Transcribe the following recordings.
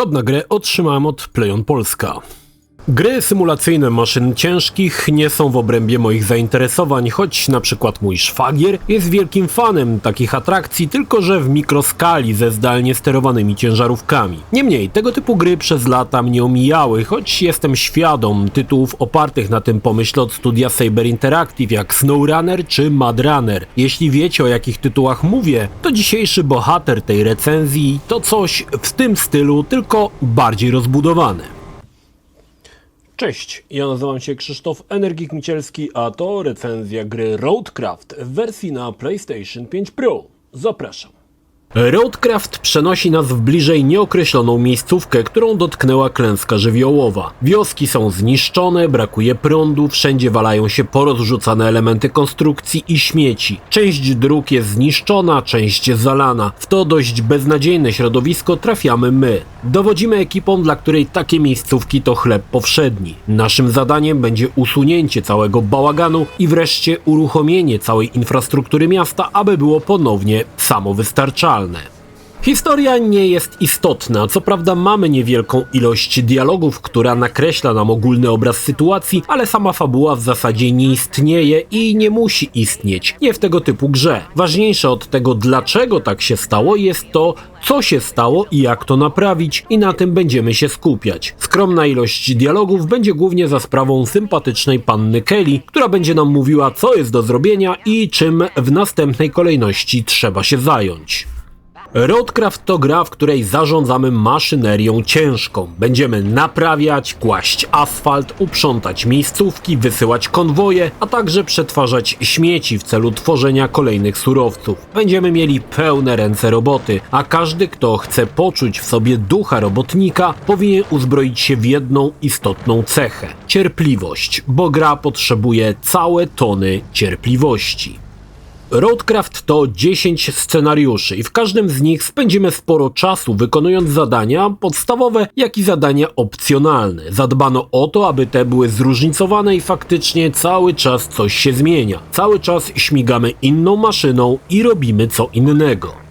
Kod na grę otrzymałem od PlayOn Polska. Gry symulacyjne maszyn ciężkich nie są w obrębie moich zainteresowań, choć na przykład mój szwagier jest wielkim fanem takich atrakcji, tylko że w mikroskali ze zdalnie sterowanymi ciężarówkami. Niemniej, tego typu gry przez lata mnie omijały, choć jestem świadom tytułów opartych na tym pomyśle od studia Saber Interactive jak SnowRunner czy Mad Runner. Jeśli wiecie o jakich tytułach mówię, to dzisiejszy bohater tej recenzji to coś w tym stylu, tylko bardziej rozbudowane. Cześć, ja nazywam się Krzysztof Energik Micielski, a to recenzja gry Roadcraft w wersji na PlayStation 5 Pro. Zapraszam. Roadcraft przenosi nas w bliżej nieokreśloną miejscówkę, którą dotknęła klęska żywiołowa. Wioski są zniszczone, brakuje prądu, wszędzie walają się porozrzucane elementy konstrukcji i śmieci. Część dróg jest zniszczona, część zalana. W to dość beznadziejne środowisko trafiamy my. Dowodzimy ekipą, dla której takie miejscówki to chleb powszedni. Naszym zadaniem będzie usunięcie całego bałaganu i wreszcie uruchomienie całej infrastruktury miasta, aby było ponownie samowystarczalne. Historia nie jest istotna, co prawda mamy niewielką ilość dialogów, która nakreśla nam ogólny obraz sytuacji, ale sama fabuła w zasadzie nie istnieje i nie musi istnieć, nie w tego typu grze. Ważniejsze od tego dlaczego tak się stało jest to, co się stało i jak to naprawić i na tym będziemy się skupiać. Skromna ilość dialogów będzie głównie za sprawą sympatycznej panny Kelly, która będzie nam mówiła co jest do zrobienia i czym w następnej kolejności trzeba się zająć. Roadcraft to gra, w której zarządzamy maszynerią ciężką. Będziemy naprawiać, kłaść asfalt, uprzątać miejscówki, wysyłać konwoje, a także przetwarzać śmieci w celu tworzenia kolejnych surowców. Będziemy mieli pełne ręce roboty, a każdy, kto chce poczuć w sobie ducha robotnika, powinien uzbroić się w jedną istotną cechę cierpliwość, bo gra potrzebuje całe tony cierpliwości. Roadcraft to 10 scenariuszy i w każdym z nich spędzimy sporo czasu wykonując zadania podstawowe, jak i zadania opcjonalne. Zadbano o to, aby te były zróżnicowane i faktycznie cały czas coś się zmienia. Cały czas śmigamy inną maszyną i robimy co innego.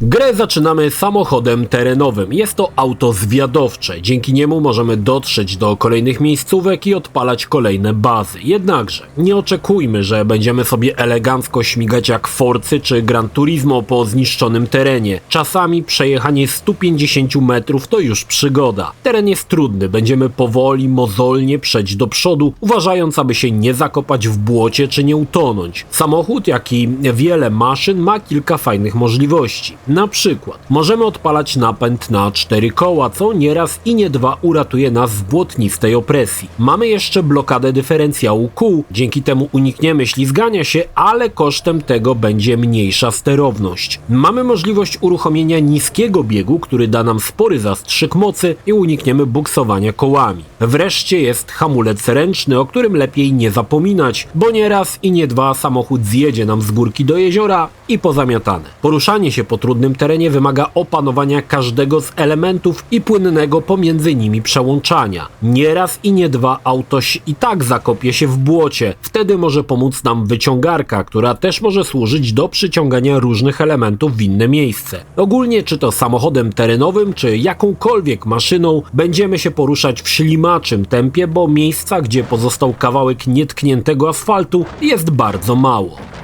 Grę zaczynamy samochodem terenowym. Jest to auto zwiadowcze. Dzięki niemu możemy dotrzeć do kolejnych miejscówek i odpalać kolejne bazy. Jednakże nie oczekujmy, że będziemy sobie elegancko śmigać jak Forcy czy Gran Turismo po zniszczonym terenie. Czasami przejechanie 150 metrów to już przygoda. Teren jest trudny, będziemy powoli, mozolnie przejść do przodu, uważając, aby się nie zakopać w błocie czy nie utonąć. Samochód, jak i wiele maszyn ma kilka fajnych możliwości. Na przykład możemy odpalać napęd na cztery koła, co nieraz i nie dwa uratuje nas z błotnistej opresji. Mamy jeszcze blokadę dyferencjału kół, dzięki temu unikniemy ślizgania się, ale kosztem tego będzie mniejsza sterowność. Mamy możliwość uruchomienia niskiego biegu, który da nam spory zastrzyk mocy i unikniemy buksowania kołami. Wreszcie jest hamulec ręczny, o którym lepiej nie zapominać, bo nieraz i nie dwa samochód zjedzie nam z górki do jeziora i pozamiatane. Poruszanie się po trudnym terenie wymaga opanowania każdego z elementów i płynnego pomiędzy nimi przełączania. Nieraz i nie dwa autoś i tak zakopie się w błocie. Wtedy może pomóc nam wyciągarka, która też może służyć do przyciągania różnych elementów w inne miejsce. Ogólnie czy to samochodem terenowym, czy jakąkolwiek maszyną, będziemy się poruszać w ślimaczym tempie, bo miejsca, gdzie pozostał kawałek nietkniętego asfaltu jest bardzo mało.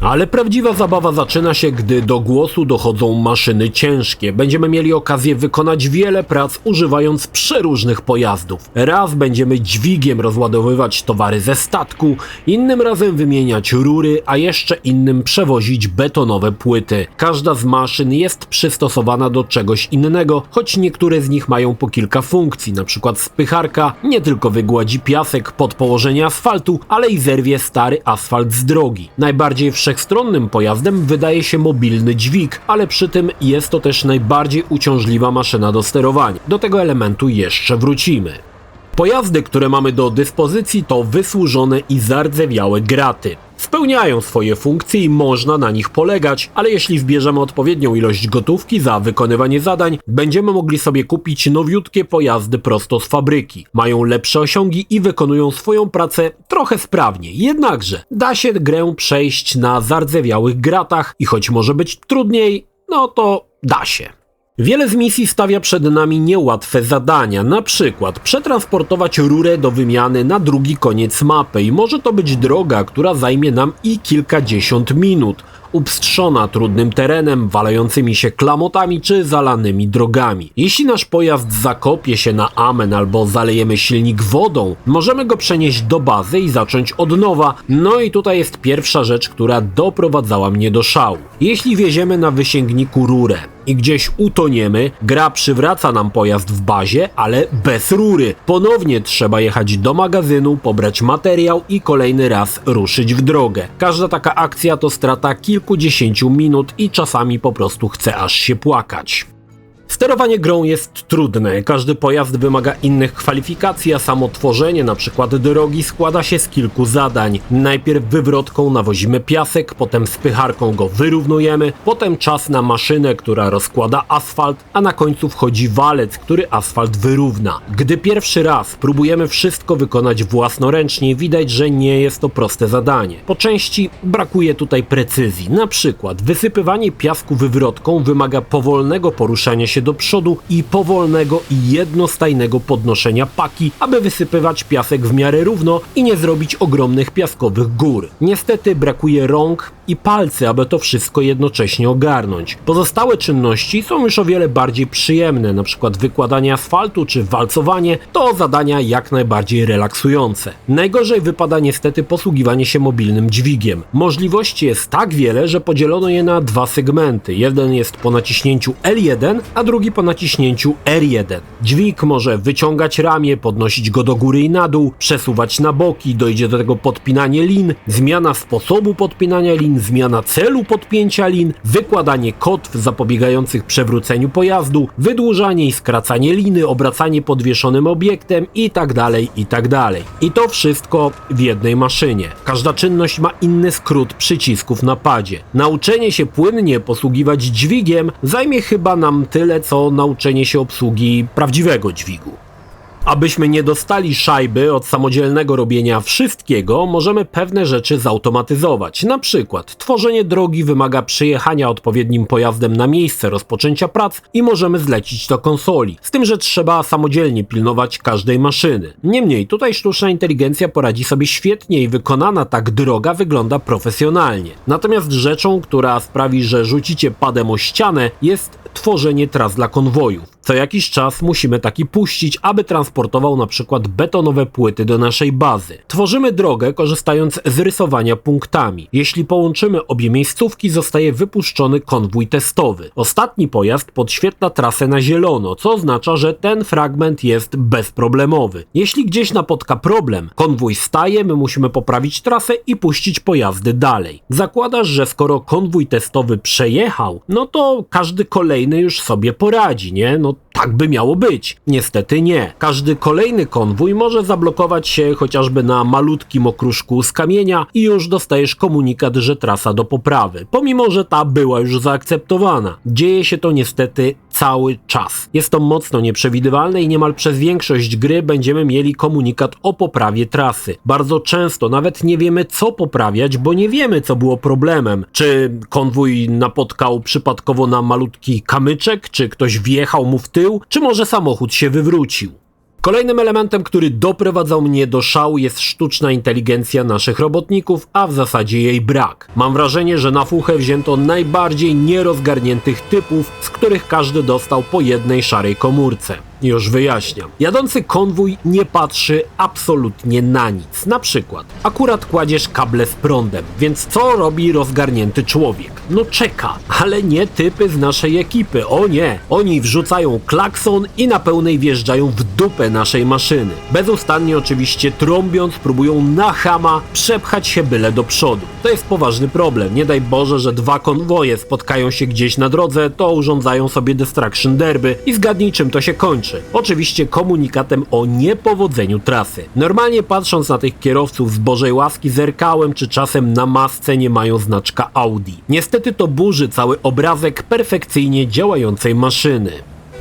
Ale prawdziwa zabawa zaczyna się, gdy do głosu dochodzą maszyny ciężkie. Będziemy mieli okazję wykonać wiele prac używając przeróżnych pojazdów. Raz będziemy dźwigiem rozładowywać towary ze statku, innym razem wymieniać rury, a jeszcze innym przewozić betonowe płyty. Każda z maszyn jest przystosowana do czegoś innego, choć niektóre z nich mają po kilka funkcji, przykład spycharka nie tylko wygładzi piasek pod położenie asfaltu, ale i zerwie stary asfalt z drogi. Najbardziej wszechstronnym pojazdem wydaje się mobilny dźwig, ale przy tym jest to też najbardziej uciążliwa maszyna do sterowania. Do tego elementu jeszcze wrócimy. Pojazdy, które mamy do dyspozycji to wysłużone i zardzewiałe graty. Spełniają swoje funkcje i można na nich polegać, ale jeśli zbierzemy odpowiednią ilość gotówki za wykonywanie zadań, będziemy mogli sobie kupić nowiutkie pojazdy prosto z fabryki. Mają lepsze osiągi i wykonują swoją pracę trochę sprawniej. Jednakże da się grę przejść na zardzewiałych gratach i choć może być trudniej, no to da się. Wiele z misji stawia przed nami niełatwe zadania, na przykład przetransportować rurę do wymiany na drugi koniec mapy. I może to być droga, która zajmie nam i kilkadziesiąt minut, upstrzona trudnym terenem, walającymi się klamotami czy zalanymi drogami. Jeśli nasz pojazd zakopie się na amen albo zalejemy silnik wodą, możemy go przenieść do bazy i zacząć od nowa. No i tutaj jest pierwsza rzecz, która doprowadzała mnie do szału. Jeśli wieziemy na wysięgniku rurę, i gdzieś utoniemy, gra przywraca nam pojazd w bazie, ale bez rury. Ponownie trzeba jechać do magazynu, pobrać materiał i kolejny raz ruszyć w drogę. Każda taka akcja to strata kilkudziesięciu minut i czasami po prostu chce aż się płakać. Sterowanie grą jest trudne, każdy pojazd wymaga innych kwalifikacji, a samo tworzenie np. drogi składa się z kilku zadań. Najpierw wywrotką nawozimy piasek, potem spycharką go wyrównujemy, potem czas na maszynę, która rozkłada asfalt, a na końcu wchodzi walec, który asfalt wyrówna. Gdy pierwszy raz próbujemy wszystko wykonać własnoręcznie, widać, że nie jest to proste zadanie. Po części brakuje tutaj precyzji, na przykład wysypywanie piasku wywrotką wymaga powolnego poruszania się do przodu i powolnego i jednostajnego podnoszenia paki, aby wysypywać piasek w miarę równo i nie zrobić ogromnych piaskowych gór. Niestety brakuje rąk i palcy, aby to wszystko jednocześnie ogarnąć. Pozostałe czynności są już o wiele bardziej przyjemne, np. wykładanie asfaltu czy walcowanie to zadania jak najbardziej relaksujące. Najgorzej wypada niestety posługiwanie się mobilnym dźwigiem. Możliwości jest tak wiele, że podzielono je na dwa segmenty. Jeden jest po naciśnięciu L1, a drugi po naciśnięciu R1. Dźwig może wyciągać ramię, podnosić go do góry i na dół, przesuwać na boki, dojdzie do tego podpinanie lin, zmiana sposobu podpinania lin, zmiana celu podpięcia lin, wykładanie kotw zapobiegających przewróceniu pojazdu, wydłużanie i skracanie liny, obracanie podwieszonym obiektem itd. itd. I to wszystko w jednej maszynie. Każda czynność ma inny skrót przycisków na padzie. Nauczenie się płynnie posługiwać dźwigiem zajmie chyba nam tyle, co nauczenie się obsługi prawdziwego dźwigu. Abyśmy nie dostali szajby od samodzielnego robienia wszystkiego, możemy pewne rzeczy zautomatyzować. Na przykład tworzenie drogi wymaga przyjechania odpowiednim pojazdem na miejsce rozpoczęcia prac i możemy zlecić to konsoli. Z tym, że trzeba samodzielnie pilnować każdej maszyny. Niemniej tutaj sztuczna inteligencja poradzi sobie świetnie i wykonana tak droga wygląda profesjonalnie. Natomiast rzeczą, która sprawi, że rzucicie padem o ścianę jest tworzenie tras dla konwojów. Co jakiś czas musimy taki puścić, aby transportował na przykład betonowe płyty do naszej bazy. Tworzymy drogę korzystając z rysowania punktami. Jeśli połączymy obie miejscówki, zostaje wypuszczony konwój testowy. Ostatni pojazd podświetla trasę na zielono, co oznacza, że ten fragment jest bezproblemowy. Jeśli gdzieś napotka problem, konwój staje, my musimy poprawić trasę i puścić pojazdy dalej. Zakładasz, że skoro konwój testowy przejechał, no to każdy kolejny już sobie poradzi, nie? No tak by miało być. Niestety nie. Każdy kolejny konwój może zablokować się chociażby na malutkim okruszku z kamienia i już dostajesz komunikat, że trasa do poprawy, pomimo że ta była już zaakceptowana. Dzieje się to niestety cały czas. Jest to mocno nieprzewidywalne i niemal przez większość gry będziemy mieli komunikat o poprawie trasy. Bardzo często nawet nie wiemy co poprawiać, bo nie wiemy co było problemem. Czy konwój napotkał przypadkowo na malutki kamyczek, czy ktoś wjechał mu w tył, czy może samochód się wywrócił. Kolejnym elementem, który doprowadzał mnie do szału jest sztuczna inteligencja naszych robotników, a w zasadzie jej brak. Mam wrażenie, że na fuchę wzięto najbardziej nierozgarniętych typów, z których każdy dostał po jednej szarej komórce. Już wyjaśniam. Jadący konwój nie patrzy absolutnie na nic. Na przykład, akurat kładziesz kable z prądem, więc co robi rozgarnięty człowiek? No czeka, ale nie typy z naszej ekipy. O nie, oni wrzucają klakson i na pełnej wjeżdżają w dupę naszej maszyny. Bezustannie oczywiście trąbiąc, próbują na chama przepchać się byle do przodu. To jest poważny problem. Nie daj Boże, że dwa konwoje spotkają się gdzieś na drodze, to urządzają sobie destruction derby i zgadnij czym to się kończy. Oczywiście komunikatem o niepowodzeniu trasy. Normalnie patrząc na tych kierowców z Bożej łaski zerkałem, czy czasem na masce nie mają znaczka Audi. Niestety to burzy cały obrazek perfekcyjnie działającej maszyny.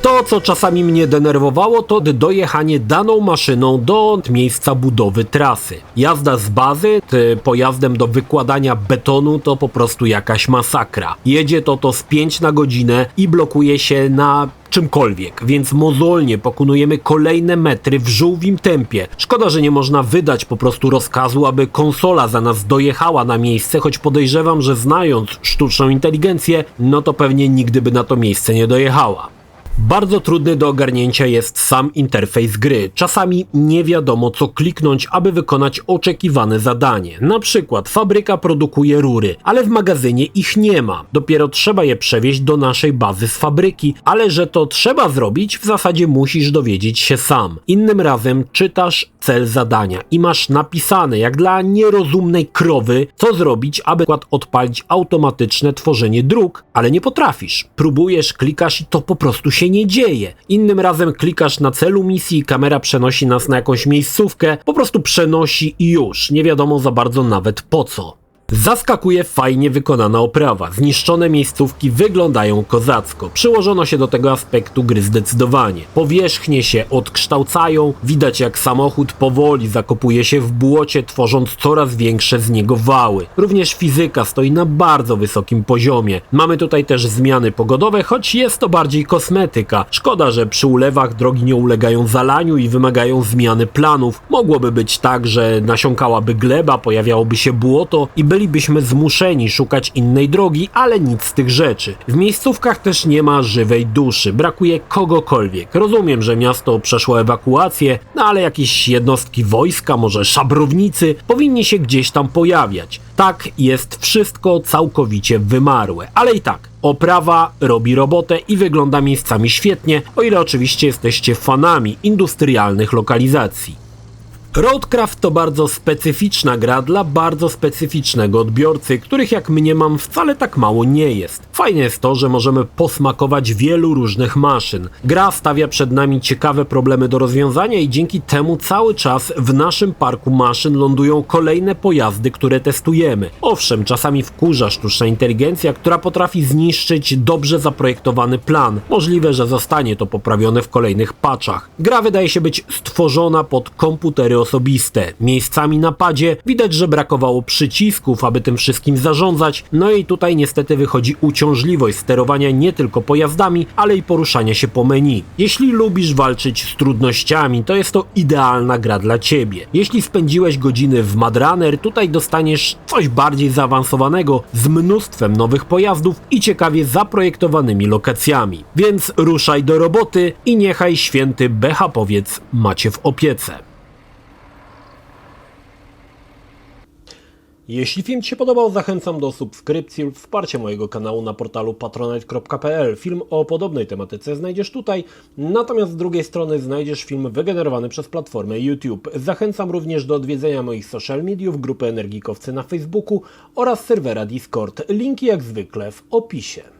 To co czasami mnie denerwowało, to dojechanie daną maszyną do miejsca budowy trasy. Jazda z bazy pojazdem do wykładania betonu to po prostu jakaś masakra. Jedzie to to z 5 na godzinę i blokuje się na czymkolwiek, więc mozolnie pokonujemy kolejne metry w żółwim tempie. Szkoda, że nie można wydać po prostu rozkazu, aby konsola za nas dojechała na miejsce, choć podejrzewam, że znając sztuczną inteligencję, no to pewnie nigdy by na to miejsce nie dojechała. Bardzo trudny do ogarnięcia jest sam interfejs gry. Czasami nie wiadomo co kliknąć, aby wykonać oczekiwane zadanie. Na przykład fabryka produkuje rury, ale w magazynie ich nie ma. Dopiero trzeba je przewieźć do naszej bazy z fabryki, ale że to trzeba zrobić, w zasadzie musisz dowiedzieć się sam. Innym razem czytasz cel zadania i masz napisane, jak dla nierozumnej krowy, co zrobić, aby odpalić automatyczne tworzenie dróg, ale nie potrafisz. Próbujesz, klikasz i to po prostu się nie dzieje. Innym razem klikasz na celu misji, kamera przenosi nas na jakąś miejscówkę, po prostu przenosi i już. Nie wiadomo za bardzo nawet po co. Zaskakuje fajnie wykonana oprawa. Zniszczone miejscówki wyglądają kozacko. Przyłożono się do tego aspektu gry zdecydowanie. Powierzchnie się odkształcają, widać jak samochód powoli zakopuje się w błocie, tworząc coraz większe z niego wały. Również fizyka stoi na bardzo wysokim poziomie. Mamy tutaj też zmiany pogodowe, choć jest to bardziej kosmetyka. Szkoda, że przy ulewach drogi nie ulegają zalaniu i wymagają zmiany planów. Mogłoby być tak, że nasiąkałaby gleba, pojawiałoby się błoto i bylibyśmy zmuszeni szukać innej drogi, ale nic z tych rzeczy. W miejscówkach też nie ma żywej duszy, brakuje kogokolwiek. Rozumiem, że miasto przeszło ewakuację, no ale jakieś jednostki wojska, może szabrownicy, powinni się gdzieś tam pojawiać. Tak, jest wszystko całkowicie wymarłe, ale i tak. Oprawa robi robotę i wygląda miejscami świetnie, o ile oczywiście jesteście fanami industrialnych lokalizacji. Roadcraft to bardzo specyficzna gra dla bardzo specyficznego odbiorcy, których jak mniemam wcale tak mało nie jest. Fajne jest to, że możemy posmakować wielu różnych maszyn. Gra stawia przed nami ciekawe problemy do rozwiązania i dzięki temu cały czas w naszym parku maszyn lądują kolejne pojazdy, które testujemy. Owszem, czasami wkurza sztuczna inteligencja, która potrafi zniszczyć dobrze zaprojektowany plan. Możliwe, że zostanie to poprawione w kolejnych patchach. Gra wydaje się być stworzona pod komputery osobiste. Miejscami na padzie widać, że brakowało przycisków, aby tym wszystkim zarządzać, no i tutaj niestety wychodzi uciążliwość sterowania nie tylko pojazdami, ale i poruszania się po menu. Jeśli lubisz walczyć z trudnościami, to jest to idealna gra dla ciebie. Jeśli spędziłeś godziny w Mad Runner, tutaj dostaniesz coś bardziej zaawansowanego z mnóstwem nowych pojazdów i ciekawie zaprojektowanymi lokacjami. Więc ruszaj do roboty i niechaj święty Bechapowiec macie w opiece. Jeśli film Ci się podobał, zachęcam do subskrypcji lub wsparcia mojego kanału na portalu patronite.pl. Film o podobnej tematyce znajdziesz tutaj, natomiast z drugiej strony znajdziesz film wygenerowany przez platformę YouTube. Zachęcam również do odwiedzenia moich social mediów, grupy Energikowcy na Facebooku oraz serwera Discord. Linki jak zwykle w opisie.